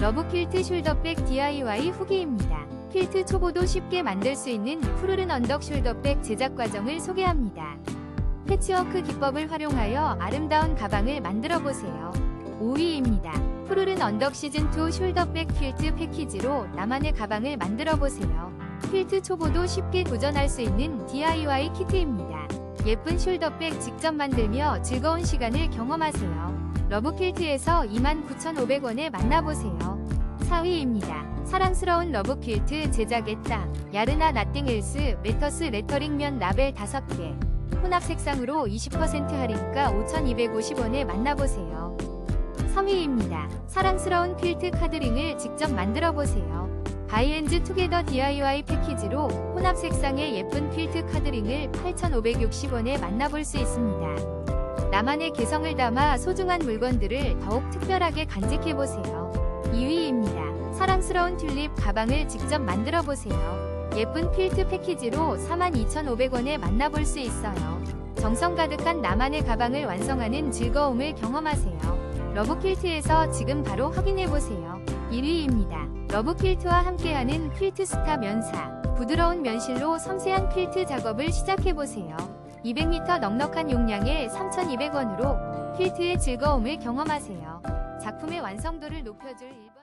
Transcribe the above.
러브 퀼트 숄더백 DIY 후기입니다. 퀼트 초보도 쉽게 만들 수 있는 푸르른 언덕 숄더백 제작 과정을 소개합니다. 패치워크 기법을 활용하여 아름다운 가방을 만들어 보세요. 5위입니다. 푸르른 언덕 시즌2 숄더백 퀼트 패키지로 나만의 가방을 만들어 보세요. 퀼트 초보도 쉽게 도전할 수 있는 DIY 키트입니다. 예쁜 숄더백 직접 만들며 즐거운 시간을 경험하세요. 러브퀼트에서 29,500원에 만나보세요. 4위입니다. 사랑스러운 러브퀼트 제작의 땅 야르나 나띵엘스 레터스 레터링면 라벨 5개 혼합 색상으로 20% 할인가 5,250원에 만나보세요. 3위입니다. 사랑스러운 퀼트 카드링을 직접 만들어보세요. 바이엔즈 투게더 DIY 패키지로 혼합 색상의 예쁜 퀼트 카드링을 8,560원에 만나볼 수 있습니다. 나만의 개성을 담아 소중한 물건들을 더욱 특별하게 간직해보세요. 2위입니다. 사랑스러운 튤립 가방을 직접 만들어보세요. 예쁜 퀼트 패키지로 42,500원에 만나볼 수 있어요. 정성 가득한 나만의 가방을 완성하는 즐거움을 경험하세요. 러브퀼트에서 지금 바로 확인해보세요. 1위입니다. 러브 퀼트와 함께하는 퀼트 스타 면사. 부드러운 면실로 섬세한 퀼트 작업을 시작해보세요. 200m 넉넉한 용량에 3,200원으로 퀼트의 즐거움을 경험하세요. 작품의 완성도를 높여줄 일-